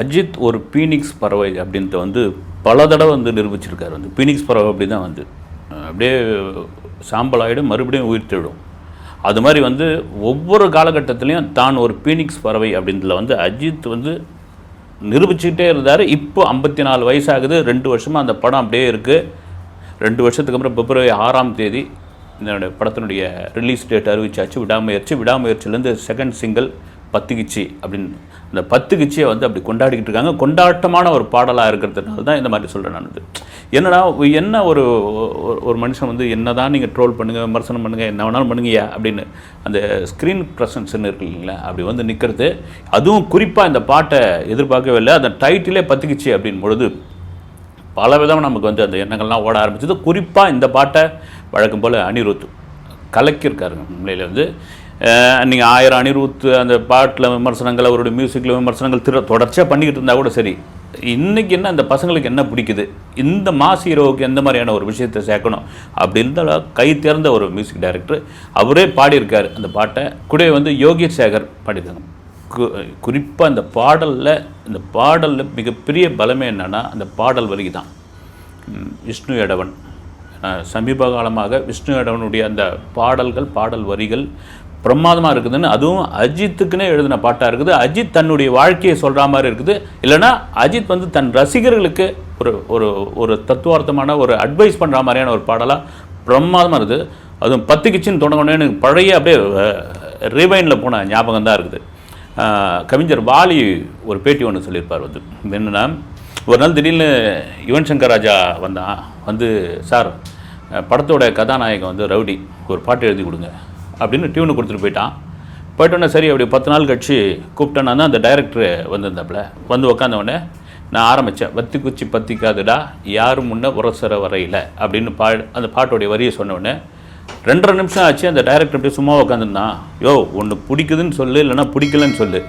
அஜித் ஒரு பீனிக்ஸ் பறவை அப்படின்ட்டு வந்து பல தடவை வந்து நிரூபிச்சிருக்காரு வந்து. பீனிக்ஸ் பறவை அப்படி தான் வந்து அப்படியே சாம்பல் ஆகிடும் மறுபடியும் உயிர் தேடும். அது மாதிரி வந்து ஒவ்வொரு காலகட்டத்திலையும் தான் ஒரு பீனிக்ஸ் பறவை அப்படின்றதுல வந்து அஜித் வந்து நிரூபிச்சுக்கிட்டே இருந்தார். இப்போ ஐம்பத்தி நாலு வயசாகுது. ரெண்டு வருஷமாக அந்த படம் அப்படியே இருக்குது ரெண்டு வருஷத்துக்கு அப்புறம் பிப்ரவரி ஆறாம் தேதி இந்த படத்தினுடைய ரிலீஸ் டேட் அறிவிச்சாச்சு. விடாமுயற்சி. விடாமுயற்சியிலேருந்து செகண்ட் சிங்கிள் பத்துகிச்சி அப்படின்னு அந்த பத்துகிச்சியை வந்து அப்படி கொண்டாடிக்கிட்டு இருக்காங்க. கொண்டாட்டமான ஒரு பாடலாக இருக்கிறதுனால தான் இந்த மாதிரி சொல்கிறேன் நான் என்னடா என்ன ஒரு ஒரு- மனுஷன் வந்து என்ன தான் நீங்கள் ட்ரோல் பண்ணுங்கள் விமர்சனம் பண்ணுங்கள் என்ன வேணாலும் பண்ணுங்கயா அப்படின்னு அந்த ஸ்க்ரீன் ப்ரெசன்ஸ்னு இருக்கு இல்லைங்களா அப்படி வந்து நிற்கிறது அதுவும் குறிப்பாக இந்த பாட்டை எதிர்பார்க்கவே இல்லை. அந்த டைட்டிலே பத்துகிச்சி அப்படின் பொழுது பல விதமாக நமக்கு வந்து அந்த எண்ணங்கள்லாம் ஓட ஆரம்பிச்சது. குறிப்பாக இந்த பாட்டை வழக்கம் போல் அனிருத் கலக்கியிருக்காருங்க உண்மையில வந்து. நீங்கள் ஆயிரம் அனிருத் அந்த பாட்டில் விமர்சனங்கள் அவருடைய மியூசிக்கில் விமர்சனங்கள் திரு தொடர்ச்சியாக பண்ணிக்கிட்டு இருந்தால் கூட சரி. இன்றைக்கி என்ன அந்த பசங்களுக்கு என்ன பிடிக்குது? இந்த மாஸ் ஹீரோவுக்கு எந்த மாதிரியான ஒரு விஷயத்தை சேர்க்கணும்? அப்படி இருந்தாலும் கை தேர்ந்த ஒரு மியூசிக் டைரக்டர் அவரே பாடியிருக்கார் அந்த பாட்டை. கூட வந்து யோகி சேகர் பாடியிருக்காங்க. கு குறிப்பாக அந்த பாடலில் இந்த பாடலில் மிகப்பெரிய பலமே என்னென்னா அந்த பாடல் வரி தான் விஷ்ணு எடவன் சமீப காலமாக விஷ்ணு எடவனுடைய அந்த பாடல்கள் பாடல் வரிகள் பிரமாதமாக இருக்குதுன்னு அதுவும் அஜித்துக்குன்னே எழுதின பாட்டாக இருக்குது. அஜித் தன்னுடைய வாழ்க்கையை சொல்கிற மாதிரி இருக்குது. இல்லைன்னா அஜித் வந்து தன் ரசிகர்களுக்கு ஒரு ஒரு ஒரு தத்துவார்த்தமான ஒரு அட்வைஸ் பண்ணுற மாதிரியான ஒரு பாடலாக பிரமாதமாக இருக்குது. அதுவும் பத்து கிச்சின்னு தொடங்கணும்னு எனக்கு பழைய அப்படியே ரிவைனில் போன ஞாபகம் தான் இருக்குது. கவிஞர் வாலி ஒரு பேட்டி ஒன்று சொல்லியிருப்பார் வந்து. என்னென்னா ஒரு நாள் திடீர்னு யுவன் சங்கர் ராஜா வந்தான். வந்து சார் படத்தோட கதாநாயகன் வந்து ரவுடி. ஒரு பாட்டு எழுதி கொடுங்க. அப்படின்னு டியூனு கொடுத்துட்டு போயிட்டான். போயிட்டோன்னே சரி அப்படி பத்து நாள் கழிச்சு கூப்பிட்டேன்னா அந்த டைரக்டர் வந்திருந்தாப்புல. வந்து உக்காந்தவொடனே நான் ஆரம்பித்தேன் வத்தி குச்சி பத்திக்காதுடா. யாரும் முன்ன உரசர வரையில. அப்படின்னு பா அந்த பாட்டோடைய வரியை சொன்ன ரெண்டரை நிமிஷம் ஆச்சு அந்த டைரக்டர் அப்படியே சும்மா உட்காந்துருந்தான் யோ ஒன்று பிடிக்குதுன்னு சொல்லு இல்லைன்னா பிடிக்கலன்னு சொல்லு.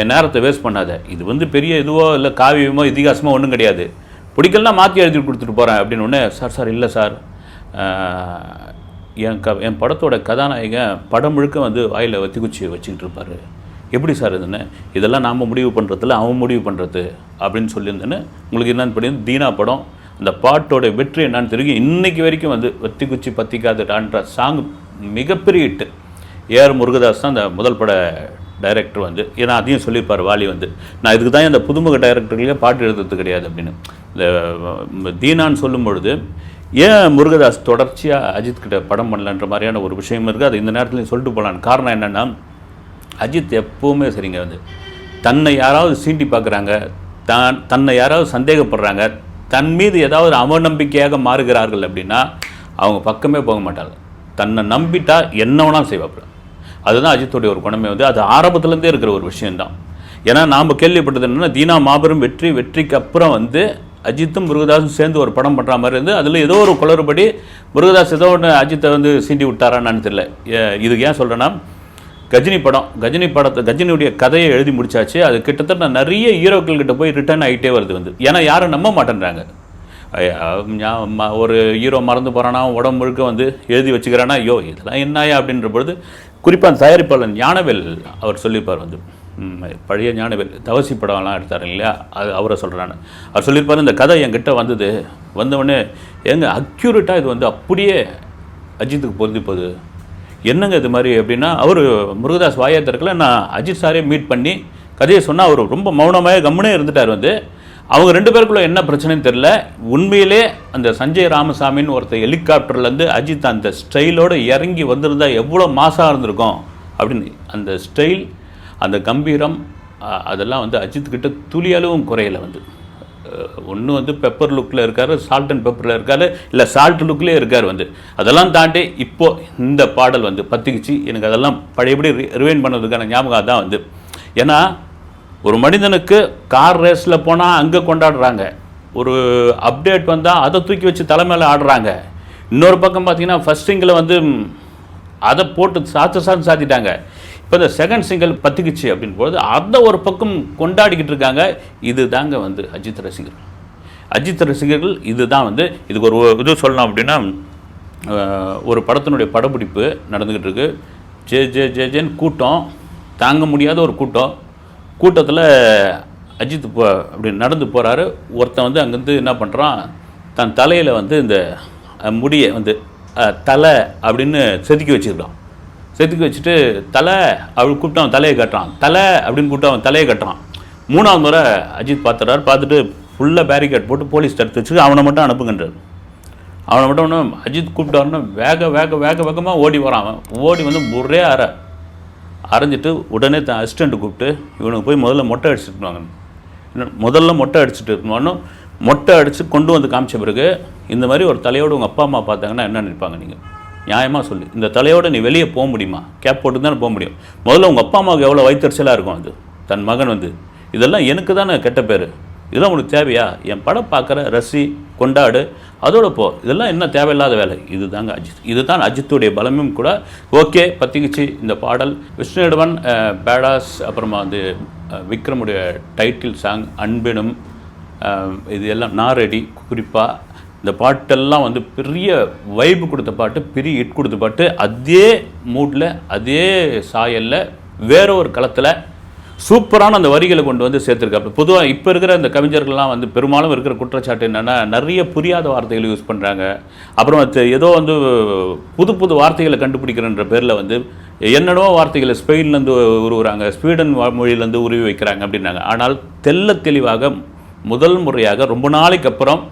என் நேரத்தை வேஸ்ட் பண்ணாத. இது வந்து பெரிய இதுவோ இல்லை காவியமோ இதிகாசமோ ஒன்றும் கிடையாது. பிடிக்கலனா மாற்றி எழுதி கொடுத்துட்டு போகிறேன் அப்படின்னு உடனே சார் சார் இல்லை சார். என் க என் படத்தோட கதாநாயகன் படம் முழுக்க வந்து வாயில் வத்தி குச்சி வச்சுக்கிட்டு இருப்பார். எப்படி சார் இதுன்னு? இதெல்லாம் நாம் முடிவு பண்ணுறதுல அவன் முடிவு பண்ணுறது அப்படின்னு சொல்லியிருந்தேன்னு உங்களுக்கு என்னென்னு பண்ணி தீனா படம். அந்த பாட்டோட வெற்றி என்னான்னு தெரியும். இன்றைக்கி வரைக்கும் வந்து வத்தி குச்சி பத்திக்காதுடான்ற சாங் மிகப்பெரிய ஹிட்டு ஏஆர் முருகதாஸ் தான் அந்த முதல் பட டைரக்டர் வந்து. ஏன்னா அதையும் சொல்லியிருப்பார் வாலி வந்து. நான் இதுக்கு தான் அந்த புதுமுக டைரக்டர்களே பாட்டு எழுதுறது கிடையாது அப்படின்னு. இந்த தீனான்னு சொல்லும் பொழுது ஏன் முருகதாஸ் தொடர்ச்சியாக அஜித் கிட்ட படம் பண்ணலன்ற மாதிரியான ஒரு விஷயம் இருக்குது அது இந்த நேரத்துலையும் சொல்லிட்டு போகலான்னு காரணம் என்னென்னா அஜித் எப்போவுமே சரிங்க வந்து தன்னை யாராவது சீண்டி பார்க்குறாங்க தான் தன்னை யாராவது சந்தேகப்படுறாங்க தன் மீது ஏதாவது அவநம்பிக்கையாக மாறுகிறார்கள் அப்படின்னா அவங்க பக்கமே போக மாட்டாங்க. தன்னை நம்பிட்டா என்ன செய்வாப்பில் செய்வாப்புல அதுதான் அஜித்துடைய ஒரு குணமே வந்து அது ஆரம்பத்துலேருந்தே இருக்கிற ஒரு விஷயம்தான். ஏன்னா நாம் கேள்விப்பட்டது என்னென்னா தீனா மாபெரும் வெற்றி வெற்றிக்கு அப்புறம் வந்து அஜித்தும் முருகதாஸும் சேர்ந்து ஒரு படம் பண்ணுற மாதிரி இருந்து அதில் ஏதோ ஒரு குளறுபடி முருகதாஸ் ஏதோ ஒன்று அஜித்தை வந்து சீண்டி விட்டாரான்னு தெரியல. ஏ- இதுக்கு ஏன் சொல்கிறேன்னா கஜினி படம். கஜினி படத்தை கஜினியுடைய கதையை எழுதி முடிச்சாச்சு. அது கிட்டத்தட்ட நிறைய ஹீரோக்கள் கிட்டே போய் ரிட்டர்ன் ஆகிட்டே வருது வந்து. ஏன்னா யாரும் நம்ப மாட்டேன்றாங்க. ஒரு ஹீரோ மறந்து போகிறானா உடம்பு முழுக்க வந்து எழுதி வச்சுக்கிறானா ஐயோ இதெல்லாம் என்னாயா அப்படின்ற பொழுது குறிப்பாக தயாரிப்பாளன் தயாரிப்பாளர் ஞானவேல் அவர் சொல்லியிருப்பார் வந்து. பழைய ஞானவேல் தவசி படம்லாம் எடுத்தார் இல்லையா? அது அவரை சொல்கிறான்னு அவர் சொல்லியிருப்பார் இந்த கதை என்கிட்ட வந்தது. வந்தவொடனே ஏங்க அக்யூரேட்டாக இது வந்து அப்படியே அஜித்துக்கு பொருந்தி போகுது. என்னங்க இது மாதிரி அப்படின்னா அவர் முருகதாஸ் வாயா திறக்கல நான் அஜித் சாரே மீட் பண்ணி கதையை சொன்னால் அவர் ரொம்ப மௌனமாக கம்முனே இருந்துட்டார் வந்து. அவங்க ரெண்டு பேருக்குள்ள என்ன பிரச்சனைன்னு தெரில உண்மையிலே அந்த சஞ்சய் ராமசாமின்னு ஒருத்தர் ஹெலிகாப்டர்லேருந்து அஜித் அந்த ஸ்டைலோடு இறங்கி வந்திருந்தா எவ்வளோ மாசாக இருந்திருக்கும் அப்படின்னு அந்த ஸ்டைல் அந்த கம்பீரம் அதெல்லாம் வந்து அஜித் கிட்ட துளியளவும் குறையலை வந்து. ஒன்று வந்து பெப்பர் லுக்கில் இருக்காரு சால்ட் அண்ட் பெப்பரில் இருக்காரு இல்லை சால்ட் லுக்லேயே இருக்கார் வந்து. அதெல்லாம் தாண்டி இப்போது இந்த பாடல் வந்து பத்திக்கிச்சு. எனக்கு அதெல்லாம் பழையபடி ரிவைன் பண்ணதுக்கான ஞாபகம் தான் வந்து. ஏன்னா ஒரு மனிதனுக்கு கார் ரேஸில் போனால் அங்கே கொண்டாடுறாங்க. ஒரு அப்டேட் வந்தால் அதை தூக்கி வச்சு தலைமையில் ஆடுறாங்க. இன்னொரு பக்கம் பார்த்தீங்கன்னா ஃபஸ்ட் வந்து அதை போட்டு சாத்த சாத்து சாத்திட்டாங்க. இப்போ இந்த செகண்ட் சிங்கிள் பத்துக்குச்சு அப்படின்னு போது அதை ஒரு பக்கம் கொண்டாடிக்கிட்டு இருக்காங்க. இது தாங்க வந்து அஜித் ரசிகர்கள். அஜித் ரசிகர்கள் இதுதான் வந்து இதுக்கு ஒரு இது சொல்லணும் அப்படின்னா ஒரு படத்தினுடைய படப்பிடிப்பு நடந்துக்கிட்டு இருக்கு. ஜே ஜே ஜே ஜேன்னு கூட்டம் தாங்க முடியாத ஒரு கூட்டம். கூட்டத்தில் அஜித் போ அப்படி நடந்து போகிறாரு ஒருத்தன் வந்து அங்கேருந்து என்ன பண்ணுறான் தன் தலையில் வந்து இந்த முடியை வந்து தலை அப்படின்னு செதுக்கி வச்சுருக்கான். செதுக்கி வச்சுட்டு தலை அப்படி கூப்பிட்டு அவன் தலையை கட்டுறான். தலை அப்படின்னு கூப்பிட்டு அவன் தலையை கட்டுறான். மூணாவது முறை அஜித் பார்த்துறாரு பார்த்துட்டு ஃபுல்லாக பேரிகேட் போட்டு போலீஸ் தடுத்து வச்சு அவனை மட்டும் அனுப்புங்கன்றார். அவனை மட்டும் ஒன்று அஜித் கூப்பிட்டாருன்னு வேக வேக வேக வேகமாக ஓடி வரான் அவன். ஓடி வந்து ஒரே அரை அரைஞ்சிட்டு உடனே தன் அசிஸ்டண்ட்டு கூப்பிட்டு இவனுக்கு போய் முதல்ல மொட்டை அடிச்சுட்டு வாங்க முதல்ல மொட்டை அடிச்சுட்டு இருக்கணும் மொட்டை அடித்து கொண்டு வந்து காமிச்ச பிறகு இந்த மாதிரி ஒரு தலையோடு உங்கள் அப்பா அம்மா பார்த்தாங்கன்னா என்ன நினைப்பாங்க நீங்கள் நியாயமாக சொல்லு. இந்த தலையோட நீ வெளியே போக முடியுமா? கேப் போட்டு தானே போக முடியும். முதல்ல உங்கள் அப்பா அம்மாவுக்கு எவ்வளோ வயிற்றுச்சலாக இருக்கும் அது? தன் மகன் வந்து. இதெல்லாம் எனக்கு தானே கெட்ட பேர். இதெல்லாம் உனக்கு தேவையா? என் படம் பார்க்குற ரசி கொண்டாடு அதோட போ. இதெல்லாம் என்ன தேவையில்லாத வேலை? இதுதாங்க அஜித். இதுதான் அஜித்துடைய பலமும் கூட. ஓகே பத்திக்கிச்சு இந்த பாடல். விஷ்ணுவிடவன் பேடாஸ் அப்புறமா வந்து விக்ரமுடைய டைட்டில் சாங் அன்பினும் இது எல்லாம் நாரடி குறிப்பாக இந்த பாட்டெல்லாம் வந்து பெரிய வைப்பு கொடுத்த பாட்டு பெரிய ஹிட் கொடுத்த பாட்டு அதே மூடில் அதே சாயலில் வேற ஒரு களத்தில் சூப்பரான அந்த வரிகளை கொண்டு வந்து சேர்த்துருக்காரு பொதுவாக இப்போ இருக்கிற இந்த கவிஞர்கள்லாம் வந்து பெரும்பாலும் இருக்கிற குற்றச்சாட்டு என்னென்னா நிறைய புரியாத வார்த்தைகளை யூஸ் பண்ணுறாங்க அப்புறம் ஏதோ வந்து புது புது வார்த்தைகளை கண்டுபிடிக்கிறன்ற பேரில் வந்து என்னென்னவோ வார்த்தைகளை ஸ்பெயின்லேருந்து உருவுறாங்க ஸ்வீடன் மொழியிலேருந்து உருவி வைக்கிறாங்க அப்படின்னாங்க. ஆனால் தெல்ல தெளிவாக முதல் முறையாக ரொம்ப நாளைக்கு அப்புறம்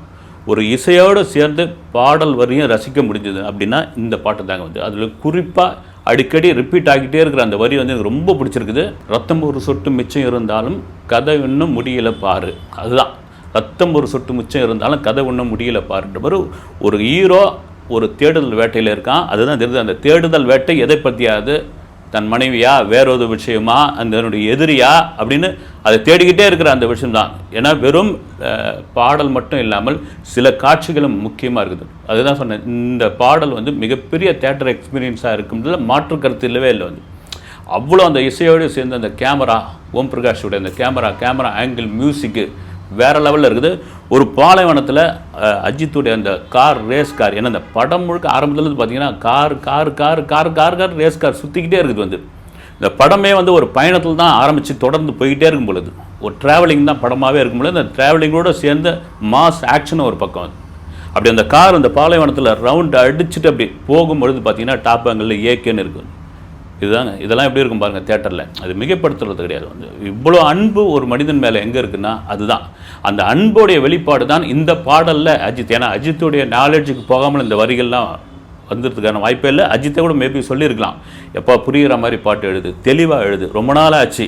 ஒரு இசையோடு சேர்ந்து பாடல் வரியும் ரசிக்க முடிஞ்சது அப்படின்னா இந்த பாட்டு தாங்க வந்து. அதில் குறிப்பாக அடிக்கடி ரிப்பீட் ஆகிட்டே இருக்கிற அந்த வரி வந்து எனக்கு ரொம்ப பிடிச்சிருக்குது. ரத்தம் ஒரு சொட்டு மிச்சம் இருந்தாலும் கதை இன்னும் முடியல பாரு. அதுதான். ரத்தம் ஒரு சொட்டு மிச்சம் இருந்தாலும் கதை இன்னும் முடியல பாருன்ற மாதிரி ஒரு ஹீரோ ஒரு தேடுதல் வேட்டையில் இருக்கான். அதுதான் தெரியுது. அந்த தேடுதல் வேட்டை எதை பற்றியாவது தன் மனைவியா வேறொரு விஷயமா அந்த என்னுடைய எதிரியா அப்படின்னு அதை தேடிக்கிட்டே இருக்கிற அந்த விஷயம்தான். ஏன்னா வெறும் பாடல் மட்டும் இல்லாமல் சில காட்சிகளும் முக்கியமாக இருக்குது. அதுதான் சொன்னேன். இந்த பாடல் வந்து மிகப்பெரிய தேட்டர் எக்ஸ்பீரியன்ஸாக இருக்கும்ல மாற்று கருத்து இல்லவே இல்லை வந்து. அவ்வளோ அந்த இசையோடு சேர்ந்து அந்த கேமரா ஓம் பிரகாஷோட அந்த கேமரா கேமரா ஆங்கிள் மியூசிக்கு வேற லெவலில் இருக்குது. ஒரு பாலைவனத்தில் அஜித்துடைய அந்த கார் ரேஸ் கார் ஏன்னா அந்த படம் முழுக்க ஆரம்பத்தில் பார்த்தீங்கன்னா car car car car car car race car சுற்றிக்கிட்டே இருக்குது வந்து. இந்த படமே வந்து ஒரு பயணத்தில் தான் ஆரம்பித்து தொடர்ந்து போய்கிட்டே இருக்கும் பொழுது. ஒரு ட்ராவலிங் தான் படமாகவே இருக்கும் பொழுது அந்த ட்ராவலிங்கோடு சேர்ந்து மாஸ் ஆக்ஷன் ஒரு பக்கம் வந்து அப்படி அந்த கார் அந்த பாலைவனத்தில் ரவுண்ட் அடிச்சுட்டு அப்படி போகும்பொழுது பார்த்தீங்கன்னா டாப் ஆங்கிளில் ஏகேன்னு இருக்குது இதுதாங்க இதெல்லாம் எப்படி இருக்கும் பாருங்கள் தேட்டரில் அது மிகப்படுத்துறது கிடையாது. வந்து இவ்வளோ அன்பு ஒரு மனிதன் மேலே எங்கே இருக்குன்னா அதுதான். அந்த அன்புடைய வெளிப்பாடு தான் இந்த பாடலில் அஜித். ஏன்னா அஜித்துடைய நாலேஜுக்கு போகாமல் இந்த வரிகள்லாம் வந்துறதுக்கான வாய்ப்பே இல்லை. அஜித்தை கூட மேபி சொல்லியிருக்கலாம். எப்போ புரிகிற மாதிரி பாட்டு எழுது தெளிவாக எழுது ரொம்ப நாள் ஆச்சு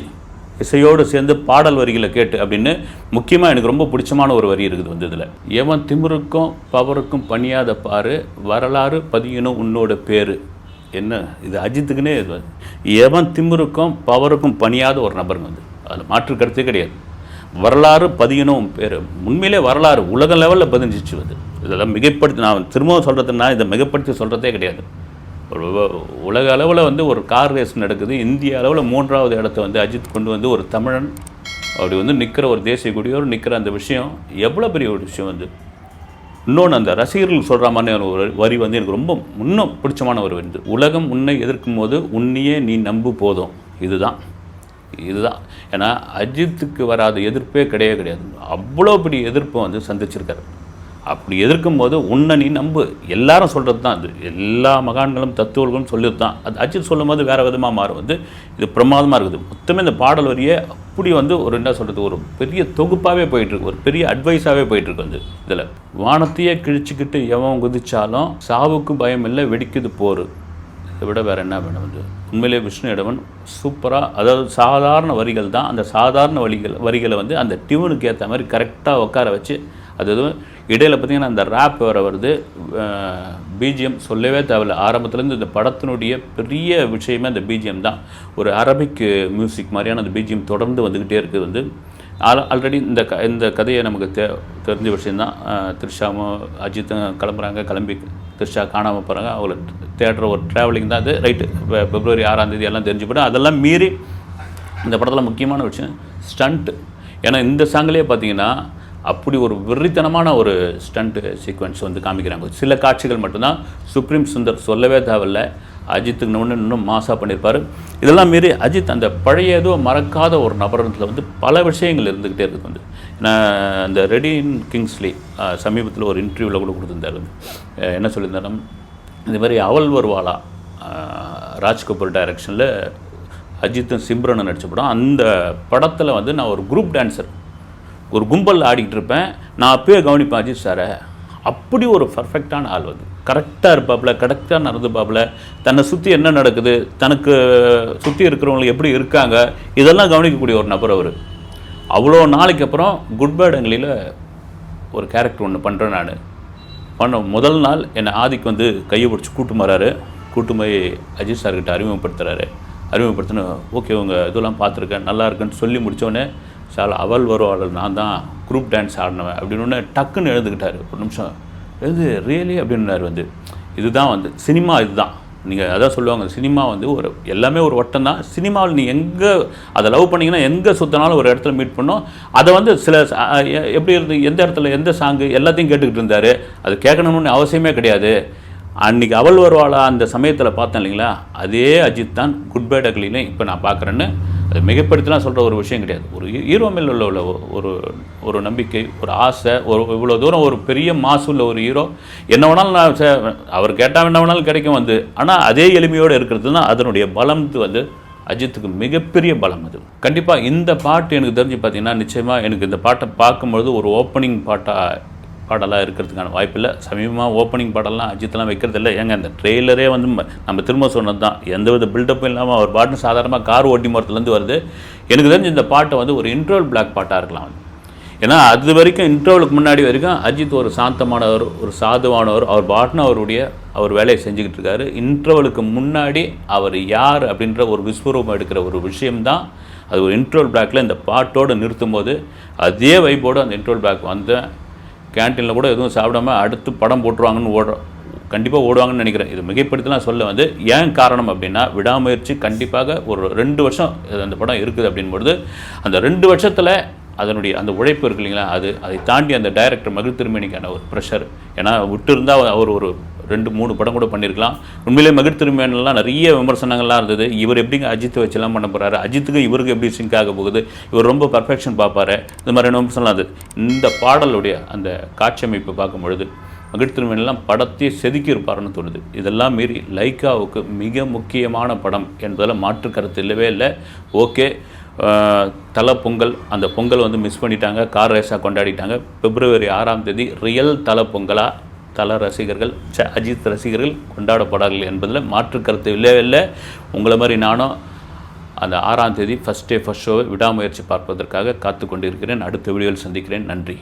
இசையோடு சேர்ந்து பாடல் வரிகளை கேட்டு அப்படின்னு முக்கியமாக எனக்கு ரொம்ப பிடிச்சமான ஒரு வரி இருக்குது வந்து இதில். எவன் திமிருக்கும் பவருக்கும் பணியாத பாரு வரலாறு பதியணும் உன்னோட பேர். என்ன? இது அஜித்துக்குன்னே இது எவன் திமுருக்கும் பவருக்கும் பணியாத ஒரு நபருங்க வந்து அதில் மாற்று கருத்தே கிடையாது. வரலாறு பதியணும் பேர். உண்மையிலே வரலாறு உலக லெவலில் பதிஞ்சிச்சு அது. இதெல்லாம் மிகப்படுத்தி நான் திரும்பவும் சொல்கிறதுனா இதை மிகப்படுத்தி சொல்கிறதே கிடையாது. ஒரு உலக அளவில் வந்து ஒரு கார் ரேஸ் நடக்குது. இந்திய அளவில் மூன்றாவது இடத்த வந்து அஜித் கொண்டு வந்து ஒரு தமிழன் அப்படி வந்து நிற்கிற ஒரு தேசிய குடியோர் நிற்கிற அந்த விஷயம் எவ்வளோ பெரிய ஒரு விஷயம் வந்து? இன்னொன்று அந்த ரசிகர்கள் சொல்கிற மாதிரி ஒரு வரி வந்து எனக்கு ரொம்ப இன்னும் பிடிச்சமான ஒரு வந்து உலகம் உன்னை எதிர்க்கும் போது உன்னையே நீ நம்பு போதும். இதுதான். இதுதான். ஏன்னா அஜித்துக்கு வராத எதிர்ப்பே கிடையவே கிடையாது. அவ்வளோ பெரிய எதிர்ப்பை வந்து சந்திச்சிருக்காரு. அப்படி எதிர்க்கும் போது உன்னை நீ நம்பு. எல்லாரும் சொல்கிறது தான் அது. எல்லா மகான்களும் தத்துவர்களும் சொல்லியது தான். அது அஜித் சொல்லும் போது வேறு விதமாக மாறும். வந்து இது பிரமாதமாக இருக்குது. மொத்தமே இந்த பாடல் வரியே அப்படி வந்து ஒரு என்ன சொல்கிறது ஒரு பெரிய தொகுப்பாகவே போயிட்டுருக்கு. ஒரு பெரிய அட்வைஸாகவே போயிட்டுருக்கு வந்து இதில். வானத்தையே கிழிச்சிக்கிட்டு எவன் குதிச்சாலும் சாவுக்கு பயம் இல்லை வெடிக்குது போர். இதை விட வேறு என்ன வேணும் வந்து? உண்மையிலே விஷ்ணு இடவன் சூப்பராக அதாவது சாதாரண வரிகள் தான். அந்த சாதாரண வரிகள் வரிகளை வந்து அந்த டியூனுக்கு ஏற்ற மாதிரி கரெக்டாக உட்கார வச்சு அது எதுவும் இடையில் பார்த்தீங்கன்னா அந்த ரேப் வேறு வருது. பிஜிஎம் சொல்லவே தேவையில்ல. ஆரம்பத்துலேருந்து இந்த படத்தினுடைய பெரிய விஷயமே அந்த பிஜிஎம் தான். ஒரு அரபிக் மியூசிக் மாதிரியான அந்த பிஜிஎம் தொடர்ந்து வந்துக்கிட்டே இருக்குது வந்து. ஆல்ரெடி இந்த க இந்த கதையை நமக்கு தெ தெரிஞ்ச விஷயந்தான் த்ரிஷாவும் அஜித்தும் கிளம்புறாங்க. கிளம்பி த்ரிஷா காணாமல் போகிறாங்க அவங்கள தேடுற ஒரு ட்ராவலிங் தான் அது. ரைட்டு பிப்ரவரி ஆறாம் தேதி எல்லாம் தெரிஞ்சு போய்ட்டு அதெல்லாம் மீறி இந்த படத்தில் முக்கியமான விஷயம் ஸ்டண்ட்டு ஏன்னா இந்த சாங்கிலே பார்த்தீங்கன்னா அப்படி ஒரு வெறித்தனமான ஒரு ஸ்டண்ட் சீக்வன்ஸ் வந்து காமிக்கிறாங்க. சில காட்சிகள் மட்டும்தான் சுப்ரீம் சுந்தர் சொல்லவே தேவையில்ல. அஜித்துக்கு ஒன்று இன்னும் மாசாக பண்ணியிருப்பார் இதெல்லாம் மீறி அஜித் அந்த பழைய ஏதோ மறக்காத ஒரு நபரத்தில் வந்து பல விஷயங்கள் இருந்துக்கிட்டே இருக்குது வந்து. நான் அந்த ரெடின் கிங்ஸ்லி சமீபத்தில் ஒரு இன்டர்வியூவில் கூட கொடுத்துருந்தாரு என்ன சொல்லியிருந்தாலும் இந்த மாதிரி அவள் வருவாளா ராஜ்கபூர் டைரக்ஷனில் அஜித்தும் சிம்ரனும் நடித்த படம். அந்த படத்தில் வந்து நான் ஒரு குரூப் டான்ஸர் ஒரு கும்பல் ஆடிக்கிட்டு இருப்பேன். நான் அப்பயே கவனிப்பேன் அஜித் சாரை அப்படி ஒரு பர்ஃபெக்டான ஆள் வந்து. கரெக்டாக இருப்பாப்புல கரெக்டாக நடந்துப்பாப்புல. தன்னை சுற்றி என்ன நடக்குது? தனக்கு சுற்றி இருக்கிறவங்களுக்கு எப்படி இருக்காங்க? இதெல்லாம் கவனிக்கக்கூடிய ஒரு நபர் அவர். அவ்வளோ நாளைக்கு அப்புறம் குட் பேட் ஒரு கேரக்டர் ஒன்று பண்ணுறேன் நான். பண்ண முதல் நாள் என்னை ஆதிக்கு வந்து கையை பிடிச்சி கூட்டு மாறாரு கூட்டு போய் அஜித் சார்கிட்ட அறிமுகப்படுத்துறாரு. அறிமுகப்படுத்தின ஓகே உங்கள் இதெல்லாம் பார்த்துருக்கேன். நல்லா இருக்குன்னு சொல்லி முடித்தோடனே சார் அவள் வருவாள் நான் தான் குரூப் டான்ஸ் ஆடினவன் அப்படின்னு ஒன்று டக்குன்னு எழுந்துக்கிட்டாரு. ஒரு நிமிஷம் எழுது ரியலி அப்படின்னாரு வந்து. இதுதான் வந்து சினிமா இதுதான். நீங்கள் அதான் சொல்லுவாங்க சினிமா வந்து ஒரு எல்லாமே ஒரு வட்டம் தான். சினிமாவில் நீ எங்கே அதை லவ் பண்ணிங்கன்னா எங்கே சுற்றினாலும் ஒரு இடத்துல மீட் பண்ணோம். அதை வந்து சில எப்படி இருந்து எந்த இடத்துல எந்த சாங்கு எல்லாத்தையும் கேட்டுக்கிட்டு இருந்தார். அது கேட்கணும்னு அவசியமே கிடையாது. அன்றைக்கி அவள் வருவாளா அந்த சமயத்தில் பார்த்தேன் இல்லைங்களா? அதே அஜித் தான் குட் பை டக்லிலையும் இப்போ நான் பார்க்குறேன்னு அது மிகப்படுத்தினா சொல்கிற ஒரு விஷயம் கிடையாது. ஒரு ஹீரோ மேல் உள்ள உள்ள ஒரு ஒரு நம்பிக்கை ஒரு ஆசை ஒரு இவ்வளோ தூரம் ஒரு பெரிய மாசு உள்ள ஒரு ஹீரோ என்ன வேணாலும் நான் அவர் கேட்டால் என்ன வேணாலும் கிடைக்கும் வந்து. ஆனால் அதே எளிமையோடு இருக்கிறது தான் அதனுடைய பலம் வந்து அஜித்துக்கு மிகப்பெரிய பலம் அது. கண்டிப்பாக இந்த பாட்டு எனக்கு தெரிஞ்சு பார்த்தீங்கன்னா நிச்சயமாக எனக்கு இந்த பாட்டை பார்க்கும்பொழுது ஒரு ஓப்பனிங் பாட்டாக பாடலாக இருக்கிறதுக்கான வாய்ப்பில்லை. சமீபமாக ஓப்பனிங் பாடலாம் அஜித்லாம் வைக்கிறது இல்லை ஏங்க அந்த ட்ரெய்லரே வந்து நம்ம திரும்ப சொன்னது தான் எந்த வித பில்டப்பும் இல்லாமல் அவர் பாட்டு சாதாரணமாக கார் ஓட்டி மரத்துலேருந்து வருது. எனக்கு தெரிஞ்சு இந்த பாட்டை வந்து ஒரு இன்ட்ரோல் பிளாக் பாட்டாக இருக்கலாம் ஏன்னா அது வரைக்கும் இன்டர்வலுக்கு முன்னாடி வரைக்கும் அஜித் ஒரு சாந்தமானவர் ஒரு சாதுவானவர். அவர் பாட்னு அவருடைய அவர் வேலையை செஞ்சுக்கிட்டு இருக்காரு. இன்டர்வலுக்கு முன்னாடி அவர் யார் அப்படின்ற ஒரு விஸ்வரூபம் எடுக்கிற ஒரு விஷயம்தான். அது ஒரு இன்ட்ரோல் பிளாக்ல இந்த பாட்டோடு நிறுத்தும் போது அதே வைப்போடு அந்த இன்ட்ரோல் பிளாக் வந்தேன். கேன்டீனில் கூட எதுவும் சாப்பிடாம அடுத்து படம் போட்டுருவாங்கன்னு ஓடுறோம் கண்டிப்பாக ஓடுவாங்கன்னு நினைக்கிறேன். இது மிகைப்படுத்தலாம் சொல்ல வந்து ஏன் காரணம் அப்படின்னா விடாமுயற்சி கண்டிப்பாக ஒரு ரெண்டு வருஷம் அந்த படம் இருக்குது அப்படின்பொழுது அந்த ரெண்டு வருஷத்தில் அதனுடைய அந்த உழைப்பு இருக்கு இல்லைங்களா அது அதை தாண்டி அந்த டைரக்டர் மகிழ் திருமேனிக்கான ஒரு ப்ரெஷர் ஏன்னா விட்டு இருந்தால் அவர் ஒரு ரெண்டு மூணு படம் கூட பண்ணியிருக்கலாம் உண்மையிலே மகிழ் திருமேனெல்லாம் நிறைய விமர்சனங்கள்லாம் இருந்தது. இவர் எப்படிங்க அஜித் வச்செல்லாம் பண்ண போகிறாரு அஜித்துக்கு இவருக்கு எப்படி சிங்க் ஆக போகுது? இவர் ரொம்ப பர்ஃபெக்ஷன் பார்ப்பாரு. இந்த மாதிரி விமர்சனம்லாம் அது இந்த பாடலுடைய அந்த காட்சி அமைப்பை பார்க்கும் பொழுது மகிழ் படத்தையே செதுக்கியிருப்பாருன்னு தோணுது. இதெல்லாம் மீறி லைக்காவுக்கு மிக முக்கியமான படம் என்பதில் மாற்று கருத்து இல்லவே இல்லை. ஓகே. தலை பொங்கல். அந்த பொங்கல் வந்து மிஸ் பண்ணிட்டாங்க. கார் ரேஸாக கொண்டாடிட்டாங்க. பிப்ரவரி ஆறாம் தேதி ரியல் தலை பொங்கலாக தல ரசிகர்கள் ச அஜித் ரசிகர்கள் கொண்டாடப்படார்கள் என்பதில் மாற்று கருத்து இல்லவே இல்லை. உங்களை மாதிரி நானும் அந்த ஆறாம் தேதி ஃபஸ்ட் டே ஃபஸ்ட் ஷோவை விடாமுயற்சி பார்ப்பதற்காக காத்து கொண்டிருக்கிறேன் அடுத்த வீடியோவில் சந்திக்கிறேன். நன்றி.